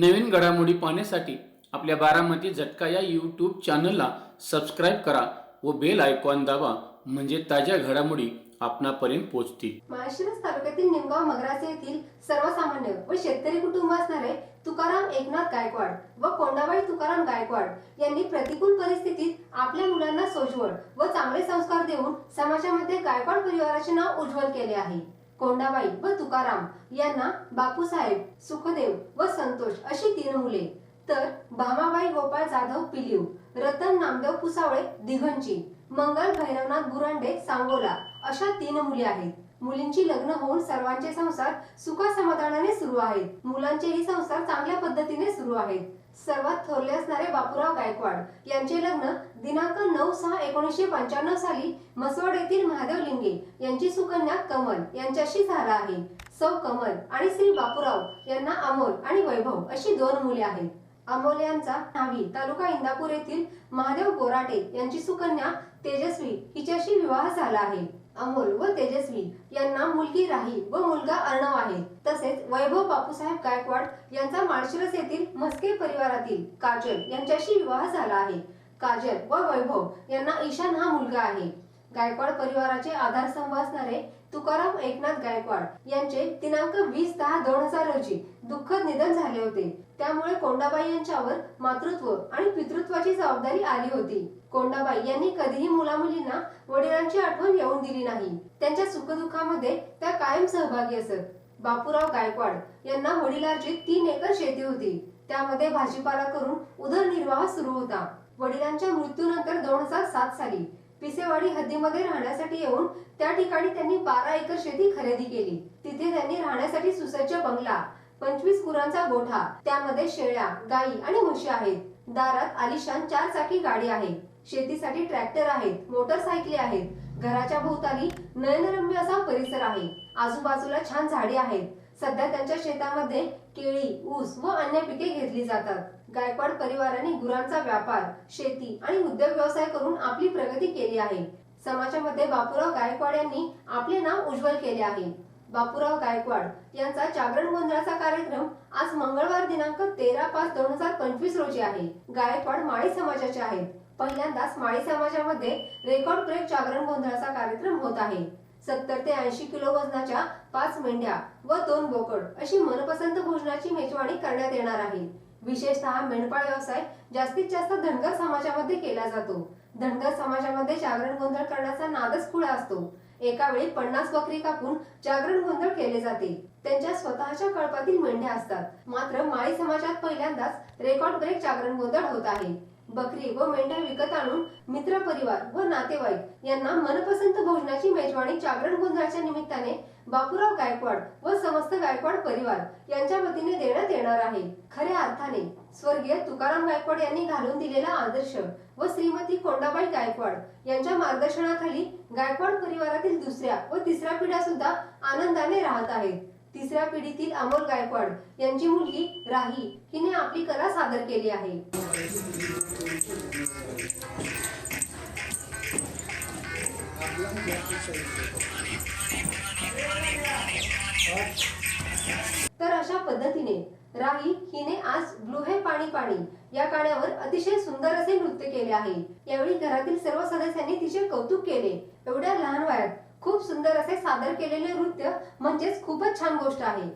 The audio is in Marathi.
नवीन घडामोडी पाहण्यासाठी आपल्या बारामती झटका या यूट्यूब चॅनलला सबस्क्राईब करा व बेल आयकॉन दाबा म्हणजे ताज्या घडामोडी आपणापर्यंत पोहोचतील. माळशिरस तालुक्यातील निमगाव मगरासे येथील सर्वसामान्य व शेतकरी कुटुंब असणारे तुकाराम एकनाथ गायकवाड व कोंडाबाई तुकाराम गायकवाड यांनी प्रतिकूल परिस्थितीत आपल्या मुलांना सोज्वळ व चांगले संस्कार देऊन समाजामध्ये गायकवाड परिवाराचे नाव उज्ज्वल केले आहे. कोंडाबाई व तुकाराम यांना बापूसाहेब सुखदेव व संतोष अशी तीन मुले. तर भामाबाई गोपाळ जाधव पिलीव रतन नामदेव पुसावळे दिघंची मंगल भैरवनाथ गुरांडे सांगोला अशा तीन मुली आहेत. मुलींची लग्न होऊन सर्वांचे संसार सुखासमाधानाने सुरू आहेत. मुलांचेही संसार चांगल्या पद्धतीने सुरू आहेत. सर्वात थोरले असणारे बापूराव गायकवाड. यांचे लग्न दिनांक नऊ सहा एकोणीसशे पंच्याण्णव साली मसवड येथील महादेव लिंगे यांची सुकन्या कमल यांच्याशी झाला आहे. सौ कमल आणि श्री बापूराव यांना अमोल आणि वैभव अशी दोन मुले आहेत. अमोल यांचा न्हावी तालुका इंदापूर येथील महादेव बोराटे यांची सुकन्या तेजस्वी हिच्याशी विवाह झाला आहे. अमोल व तेजस्वी यांना मुलगी राही व मुलगा अर्णव आहे. तसेच वैभव बापूसाहेब गायकवाड यांचा माळशिरस येथील मस्के परिवारातील काजल यांच्याशी विवाह झाला आहे. काजल व वैभव यांना ईशान हा मुलगा आहे. गायकवाड परिवाराचे आधारस्तंभ असणारे तुकाराम एकनाथ गायकवाड यांचे दिनांक वीस दहा दोन हजार रोजी दुःखद निधन झाले होते. त्यामुळे कोंडाबाई यांच्यावर मातृत्व आणि पितृत्वाची जबाबदारी आली होती. कोंडाबाई यांनी कधीही मुलामुलींना वडिलांची आठवण येऊन दिली नाही. त्यांच्या सुखदुःखामध्ये त्या कायम सहभागी असत. बापूराव गायकवाड यांना वडिलांची तीन एकर शेती होती. त्यामध्ये भाजीपाला करून उदरनिर्वाह सुरू होता. वडिलांच्या मृत्यूनंतर दोन हजार सात साली पिसेवाडी हद्दीमध्ये राहण्यासाठी येऊन त्या ठिकाणी त्यांनी बारा एकर शेती खरेदी केली. तिथे त्यांनी राहण्यासाठी सुसज्ज बंगला पंचवीस गुरांचा गोठा त्यामध्ये शेळ्या गायी आणि म्हशी आहेत. दारात आलिशान चार चाकी गाडी आहे. शेतीसाठी ट्रॅक्टर आहेत मोटरसायकली आहेत. घराच्या भोवताली नयनरम्य असा परिसर आहे. आजूबाजूला छान झाडे आहेत. सध्या त्यांच्या शेतामध्ये केळी ऊस व अन्य पिके घेतली जातात. गायकवाड परिवाराने गुरांचा व्यापार शेती आणि उद्योग व्यवसाय करून आपली प्रगती केली आहे. समाजामध्ये बापूराव गायकवाड यांनी आपले नाव उज्ज्वल केले आहे. बापूराव गायकवाड यांचा जागरण गोंधळाचा कार्यक्रम आज मंगळवार दिनांक तेरा पाच दोन हजार पंचवीस रोजी आहे. गायकवाड माळी समाजाचे आहेत. पहिल्यांदाच माळी समाजामध्ये रेकॉर्ड ब्रेक जागरण गोंधळाचा कार्यक्रम होत आहे. सत्तर ते ऐंशी किलो वजनाच्या पाच मेंढ्या व दोन बोकड अशी मनपसंत भोजनाची मेजवानी करण्यात येणार आहे. विशेषतः मेंढपाळ व्यवसाय जास्तीत जास्त धनगर समाजामध्ये केला जातो. धनगर समाजामध्ये जागरण गोंधळ करण्याचा नादच खुळा असतो. एका वेळी पन्नास बकरी कापून जागरण गोंधळ केले जाते. त्यांच्या स्वतःच्या कळपातील मेंढ्या असतात. मात्र माळी समाजात पहिल्यांदाच रेकॉर्ड ब्रेक जागरण गोंधळ होत आहे. बकरी व मेंढ्या विकत आणून मित्र परिवार व नातेवाईक यांना मनपसंत भोजनाची मेजवानी जागरण गोंधळाच्या निमित्ताने बापूराव गायकवाड व समस्त गायकवाड परिवार यांच्या वतीने देण्यात येणार आहे. खऱ्या अर्थाने स्वर्गीय तुकाराम गायकवाड यांनी घालून दिलेला आदर्श व श्रीमती कोंडाबाई गायकवाड यांच्या मार्गदर्शनाखाली गायकवाड परिवारातील दुसऱ्या व तिसऱ्या पिढ्या सुद्धा आनंदाने राहत आहेत. तिसऱ्या पिढीतील अमोल गायकवाड यांची मुलगी राही हिने आपली कला सादर केली आहे. तर अशा पद्धतीने राही हिने आज ब्लू हे पाणी पाणी या गाण्यावर अतिशय सुंदर असे नृत्य केले आहे. यावेळी घरातील सर्व सदस्यांनी तिचे कौतुक केले. एवढ्या लहान वयात खूप सुंदर असे सादर केलेले नृत्य म्हणजेच खूपच छान गोष्ट आहे.